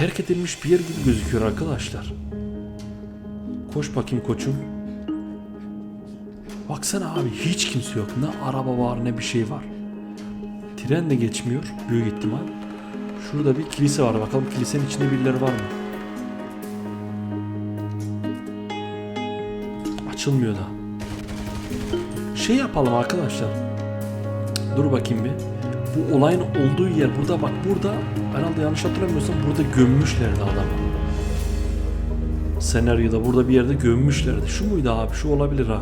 terk edilmiş bir yer gibi gözüküyor arkadaşlar. Koş bakayım koçum. Baksana abi hiç kimse yok. Ne araba var ne bir şey var. Tren de geçmiyor büyük ihtimal. Şurada bir kilise var. Bakalım kilisenin içinde birileri var mı? Açılmıyor da. Şey yapalım arkadaşlar. Dur bakayım bir. Bu olayın olduğu yer burada bak burada herhalde yanlış hatırlamıyorsam burada gömmüşlerdi adamı. Senaryoda burada bir yerde gömmüşlerdi. Şu muydu abi? Şu olabilir ha.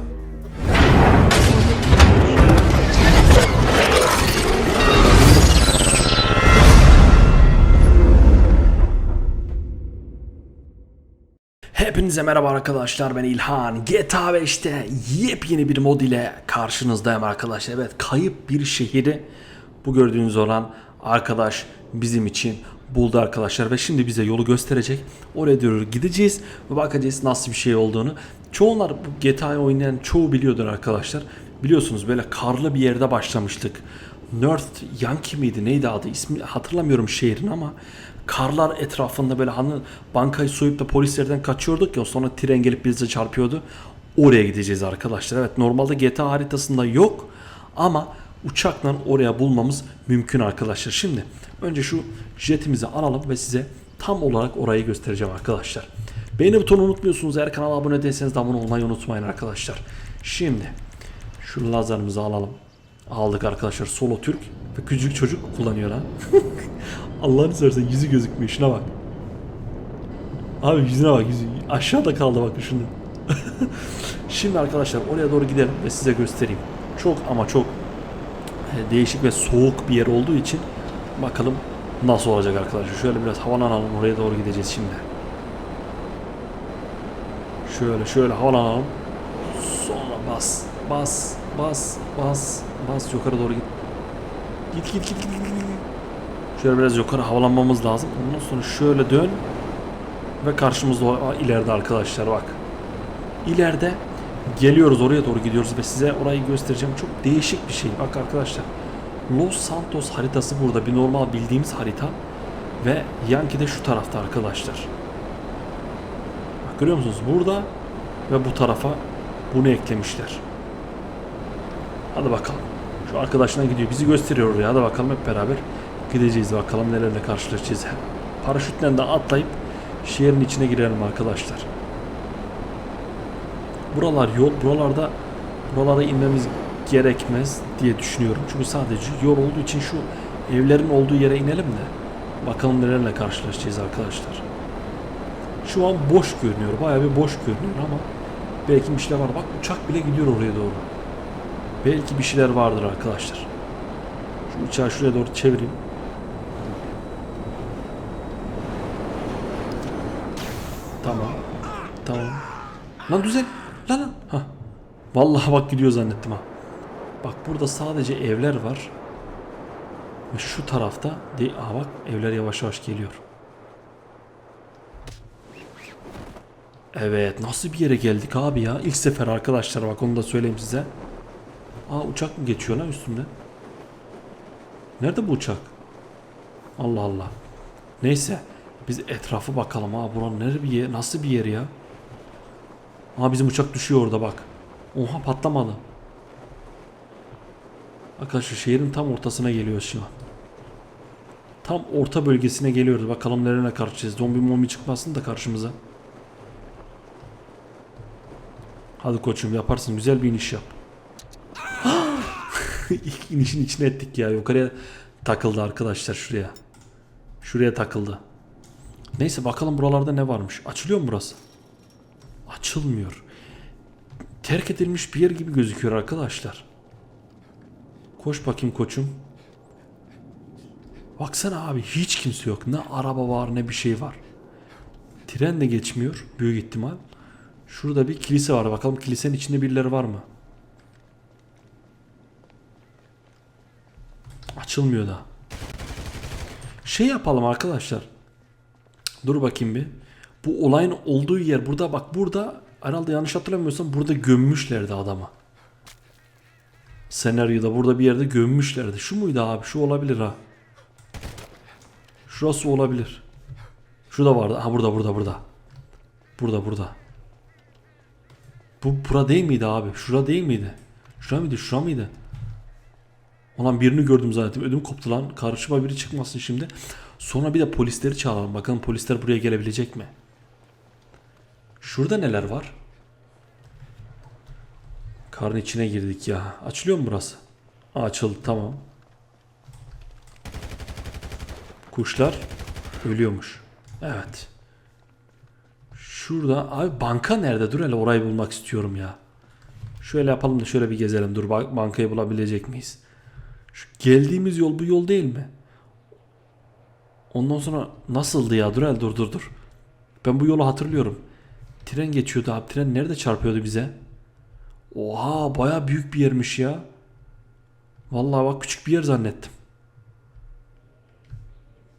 Hepinize merhaba arkadaşlar ben İlhan GTA 5'te yepyeni bir mod ile karşınızdayım arkadaşlar Evet kayıp bir şehri bu gördüğünüz olan arkadaş bizim için buldu arkadaşlar ve şimdi bize yolu gösterecek. Oraya doğru gideceğiz ve bakacağız nasıl bir şey olduğunu. Çoğunlar bu GTA'yı oynayan çoğu biliyordur arkadaşlar. Biliyorsunuz böyle karlı bir yerde başlamıştık. North Yankee miydi neydi adı? İsmi hatırlamıyorum şehrin ama karlar etrafında böyle hani bankayı soyup da polislerden kaçıyorduk ya sonra tren gelip bize çarpıyordu. Oraya gideceğiz arkadaşlar. Evet normalde GTA haritasında yok ama uçakla oraya bulmamız mümkün arkadaşlar. Şimdi önce şu jetimizi alalım ve size tam olarak orayı göstereceğim arkadaşlar. Beğeni butonunu unutmuyorsunuz. Eğer kanala abone değilseniz de abone olmayı unutmayın arkadaşlar. Şimdi şu lazerimizi alalım. Aldık arkadaşlar solo Türk ve küçük çocuk kullanıyor ha. Allah'ını seversen yüzü gözükmüyor şuna bak. Abi yüzüne bak yüzü aşağıda kaldı bak şunu. Şimdi arkadaşlar oraya doğru gidelim ve size göstereyim. Çok ama çok değişik ve soğuk bir yer olduğu için bakalım nasıl olacak arkadaşlar. Şöyle biraz havalanalım oraya doğru gideceğiz şimdi. Şöyle şöyle havalanalım. Sonra bas bas bas bas bas yukarı doğru git. Git git git git git. Şöyle biraz yukarı havalanmamız lazım. Ondan sonra şöyle dön. Ve karşımızda ileride arkadaşlar bak. İleride geliyoruz oraya doğru gidiyoruz ve size orayı göstereceğim. Çok değişik bir şey. Bak arkadaşlar. Los Santos haritası burada. Bir normal bildiğimiz harita. Ve Yankee de şu tarafta arkadaşlar. Bak görüyor musunuz? Burada ve bu tarafa bunu eklemişler. Hadi bakalım. Şu arkadaşına gidiyor. Bizi gösteriyor oraya. Hadi bakalım hep beraber gideceğiz. Bakalım nelerle karşılaşacağız. Paraşütle de atlayıp şehrin içine girelim arkadaşlar. Buralar yol. Buralarda buralara inmemiz gerekmez diye düşünüyorum. Çünkü sadece yol olduğu için şu evlerin olduğu yere inelim de bakalım nelerle karşılaşacağız arkadaşlar. Şu an boş görünüyor. Bayağı bir boş görünüyor ama belki bir şeyler var. Bak uçak bile gidiyor oraya doğru. Belki bir şeyler vardır arkadaşlar. Şu uçağı şuraya doğru çevireyim. Tamam. Tamam. Lan düzel. Vallahi bak gidiyor zannettim ha. Bak burada sadece evler var. Ve şu tarafta de Aa bak evler yavaş yavaş geliyor. Evet nasıl bir yere geldik abi ya. İlk sefer arkadaşlar bak onu da söyleyeyim size. Aa uçak mı geçiyor lan üstümde? Nerede bu uçak? Allah Allah. Neyse biz etrafı bakalım. Aa buranın nerede bir yer? Nasıl bir yer ya? Aa bizim uçak düşüyor orada bak. Oha patlamadı. Arkadaşlar şehrin tam ortasına geliyoruz şu an. Tam orta bölgesine geliyoruz. Bakalım nereye karşıyız. Zombi mombi çıkmasın da karşımıza. Hadi koçum yaparsın. Güzel bir iniş yap. İlk inişin içine ettik ya. Yukarıya takıldı arkadaşlar şuraya. Şuraya takıldı. Neyse bakalım buralarda ne varmış. Açılıyor mu burası? Açılmıyor. Terk edilmiş bir yer gibi gözüküyor arkadaşlar. Koş bakayım koçum. Baksana abi hiç kimse yok. Ne araba var ne bir şey var. Tren de geçmiyor büyük ihtimal. Şurada bir kilise var. Bakalım kilisenin içinde birileri var mı? Açılmıyor da. Şey yapalım arkadaşlar. Dur bakayım bir. Bu olayın olduğu yer burada bak burada herhalde yanlış hatırlamıyorsam burada gömmüşlerdi adamı. Senaryoda burada bir yerde gömmüşlerdi. Şu muydu abi? Şu olabilir ha. Şurası olabilir. Şurada vardı. Ha burada burada burada. Burada burada. Bu bura değil miydi abi? Şura değil miydi? Şura mıydı? Şura mıydı? Ulan birini gördüm zaten. Ödüm koptu lan. Karşıma biri çıkmasın şimdi. Sonra bir de polisleri çağıralım. Bakalım polisler buraya gelebilecek mi? Şurada neler var? Karın içine girdik ya. Açılıyor mu burası? Açıldı tamam. Kuşlar ölüyormuş. Evet. Şurada abi banka nerede? Dur hele orayı bulmak istiyorum ya. Şöyle yapalım da şöyle bir gezelim. Dur bankayı bulabilecek miyiz? Şu geldiğimiz yol bu yol değil mi? Ondan sonra nasıldı ya? Dur hele dur dur dur. Ben bu yolu hatırlıyorum. Tren geçiyordu abi. Tren nerede çarpıyordu bize? Oha baya büyük bir yermiş ya. Vallahi bak küçük bir yer zannettim.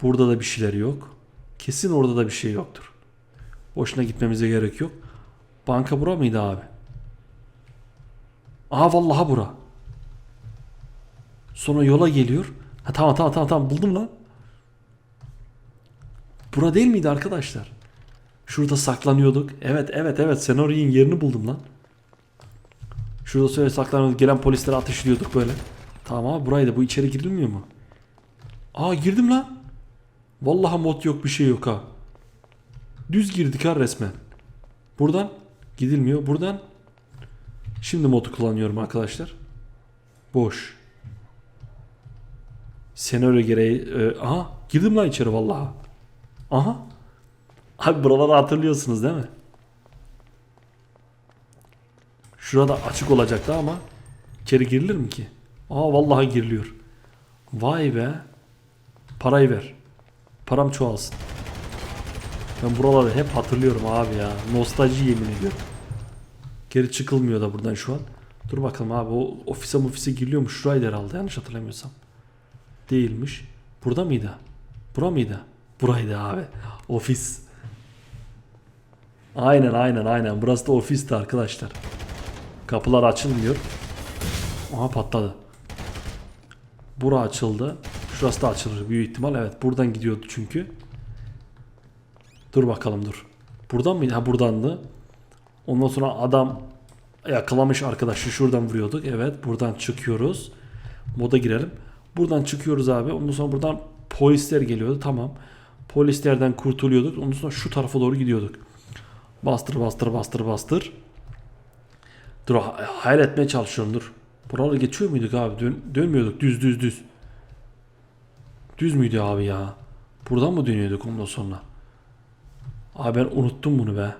Burada da bir şeyler yok. Kesin orada da bir şey yoktur. Boşuna gitmemize gerek yok. Banka bura mıydı abi? Aa vallahi bura. Sonra yola geliyor. Ha tamam tamam tamam tamam buldum lan. Bura değil miydi arkadaşlar? Şurada saklanıyorduk. Evet evet evet senaryo'nun yerini buldum lan. Şurada şöyle saklanıyorduk. Gelen polislere ateşliyorduk böyle. Tamam abi buraydı. Bu içeri girilmiyor mu? Aa girdim lan. Vallahi mod yok bir şey yok ha. Düz girdik ha resmen. Buradan gidilmiyor. Buradan şimdi modu kullanıyorum arkadaşlar. Boş. Senaryo gereği e, aha girdim lan içeri vallahi. Aha. Abi buraları hatırlıyorsunuz değil mi? Şurada açık olacaktı ama içeri girilir mi ki? Aa vallahi giriliyor. Vay be. Parayı ver. Param çoğalsın. Ben buraları hep hatırlıyorum abi ya. Nostalji yemin ediyorum. Geri çıkılmıyor da buradan şu an. Dur bakalım abi o ofise ofise giriliyormuş. Şuraydı herhalde yanlış hatırlamıyorsam. Değilmiş. Burada mıydı? Bura mıydı? Buraydı abi. Ofis. Aynen aynen aynen. Burası da ofisti arkadaşlar. Kapılar açılmıyor. Aha patladı. Bura açıldı. Şurası da açılır büyük ihtimal. Evet buradan gidiyordu çünkü. Dur bakalım dur. Buradan mıydı? Ha buradandı. Ondan sonra adam yakalamış arkadaşı şuradan vuruyorduk. Evet buradan çıkıyoruz. Moda girelim. Buradan çıkıyoruz abi. Ondan sonra buradan polisler geliyordu. Tamam. Polislerden kurtuluyorduk. Ondan sonra şu tarafa doğru gidiyorduk. Bastır bastır bastır bastır. Dur ha- hayal etmeye çalışıyorum dur. Buraları geçiyor muyduk abi? Dön, dönmüyorduk düz düz düz. Düz müydü abi ya? Buradan mı dönüyorduk ondan sonra? Abi ben unuttum bunu be.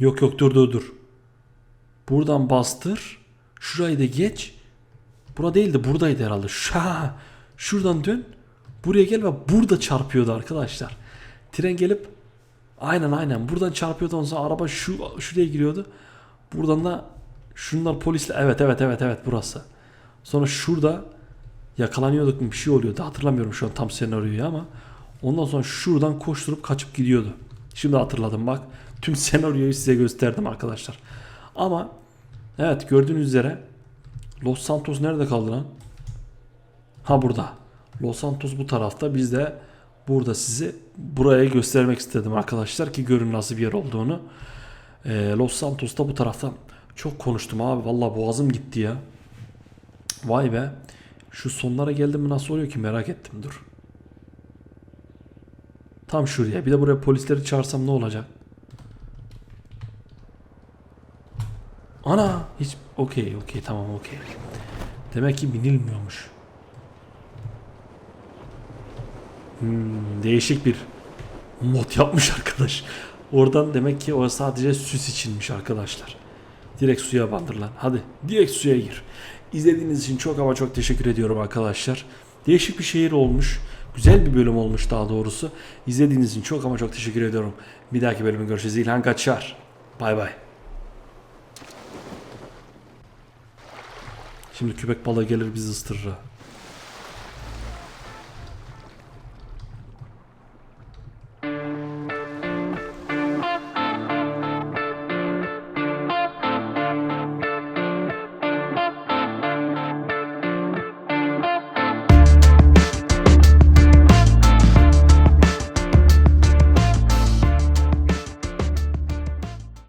Yok yok dur dur dur. Buradan bastır. Şurayı da geç. Bura değildi buradaydı herhalde. Şa, şuradan dön. Buraya gel ve burada çarpıyordu arkadaşlar. Tren gelip aynen aynen buradan çarpıyordu ondan sonra araba şu şuraya giriyordu. Buradan da şunlar polisle evet evet evet evet burası. Sonra şurada yakalanıyorduk bir şey oluyordu. Hatırlamıyorum şu an tam senaryoyu ama ondan sonra şuradan koşturup kaçıp gidiyordu. Şimdi hatırladım bak. Tüm senaryoyu size gösterdim arkadaşlar. Ama evet gördüğünüz üzere Los Santos nerede kaldı lan? Ha burada. Los Santos bu tarafta. Biz de burada sizi buraya göstermek istedim arkadaşlar ki görün nasıl bir yer olduğunu. Ee, Los Santos da bu tarafta. Çok konuştum abi. Vallahi boğazım gitti ya. Vay be. Şu sonlara geldim mi nasıl oluyor ki merak ettim dur. Tam şuraya. Bir de buraya polisleri çağırsam ne olacak? Ana hiç okey okey tamam okey. Demek ki binilmiyormuş. Hmm, değişik bir mod yapmış arkadaş. Oradan demek ki o sadece süs içinmiş arkadaşlar. Direkt suya bandırılan. Hadi direkt suya gir. İzlediğiniz için çok ama çok teşekkür ediyorum arkadaşlar. Değişik bir şehir olmuş. Güzel bir bölüm olmuş daha doğrusu. İzlediğiniz için çok ama çok teşekkür ediyorum. Bir dahaki bölümde görüşürüz. İlhan Kaçar. Bay bay. Şimdi köpek balığı gelir bizi ısırır. ha.